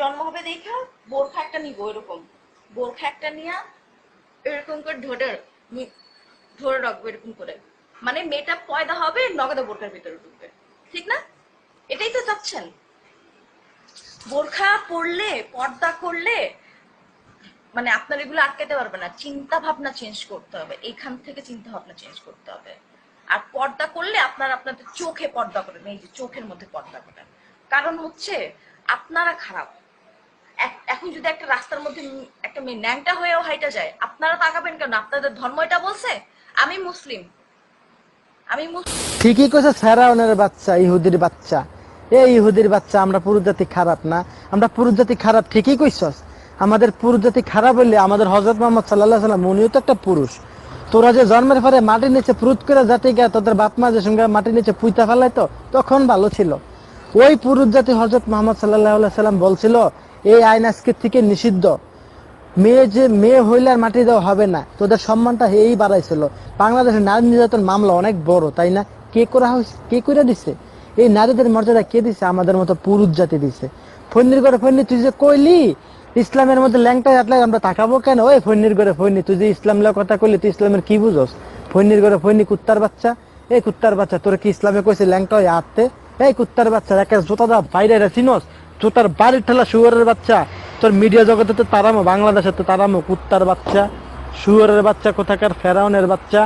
জন্ম হবে দেখা, বোরখা একটা নিব এরকম। বোরখা একটা নিয়ে এরকম করে ধরে ধরে রাখব এরকম করে। মানে মেয়েটা পয়দা হবে, নগদে বোরখার ভিতরে ঢুকবে। ঠিক না? এটাই তো চাচ্ছেন। বোরখা পরলে, পর্দা করলে মানে আপনার এগুলো আটকাতে পারবে না। চিন্তা ভাবনা চেঞ্জ করতে হবে। এখান থেকে চিন্তা ভাবনা চেঞ্জ করতে হবে। আর পর্দা করলে আপনার আপনাদের চোখে পর্দা করেন এই যে চোখের মধ্যে পর্দা করেন কারণ হচ্ছে, আপনারা খারাপ। এখন যদি একটা রাস্তার মধ্যে একটা মেয়ে ন্যাংটা হয়েও হাইটা যায়, আপনারা তাকাবেন কেন? আপনাদের ধর্ম এটা বলছে? আমি মুসলিম। আমি ঠিকই কইছে, ফেরাউনের বাচ্চা, ইহুদির বাচ্চা। এই ইহুদির বাচ্চা আমরা পুরুষ জাতি খারাপ না। আমরা পুরুষ জাতি খারাপ, ঠিকই কইছস। আমাদের পুরুষ জাতি খারাপ হইলে আমাদের হজরত মোহাম্মদ সাল্লাহ সাল্লাম, উনিও তো একটা পুরুষ। তোরা যে জন্মের পরে মাটির নিচে প্রুত করে জাতি গা তোদের বাপ মা যে সঙ্গে মাটির নিচে পুইতা ফেলাইতো, তখন ভালো ছিল। ওই পুরুষ জাতি হজরত মোহাম্মদ সাল্লাহ সাল্লাম বলছিল, এই আইন আজকের থেকে নিষিদ্ধ। মেয়ে যে, মেয়ে হইলে আর মাটি দেওয়া হবে না। তোদের সম্মানটা এই বাড়াইছিল। বাংলাদেশের নারী নির্যাতন মামলা অনেক বড়, তাই না? কে করা হয়েছে কে করে দিছে? এই নারীদের মর্যাদা কে দিছে? আমাদের মতো পুরুষ জাতি দিছে। ফন্নির করে ফন্নি তুই যে কইলি, ইসলামের মধ্যে ল্যাংটা আটলে আমরা তাকাবো কেন? ওই ফন্নির করে ফন্নি তুই যে ইসলাম কথা কইলি, তুই ইসলামের কি বুঝোস? ফন্নির করে ফন্নি কুত্তার বাচ্চা। এই কুত্তার বাচ্চা, তোর কি ইসলামে কইছে ল্যাংটা হয়ে আটতে এই কুত্তার বাচ্চা একটা জোতা দা বাইরে রে জোতার বাড়ির ঠেলা শুয়ারের বাচ্চা। তোর মিডিয়া জগতে তো তারামো, বাংলাদেশে তো তারামো, কুত্তার বাচ্চা, শুয়ারের বাচ্চা, কোথাকার ফেরাউনের বাচ্চা।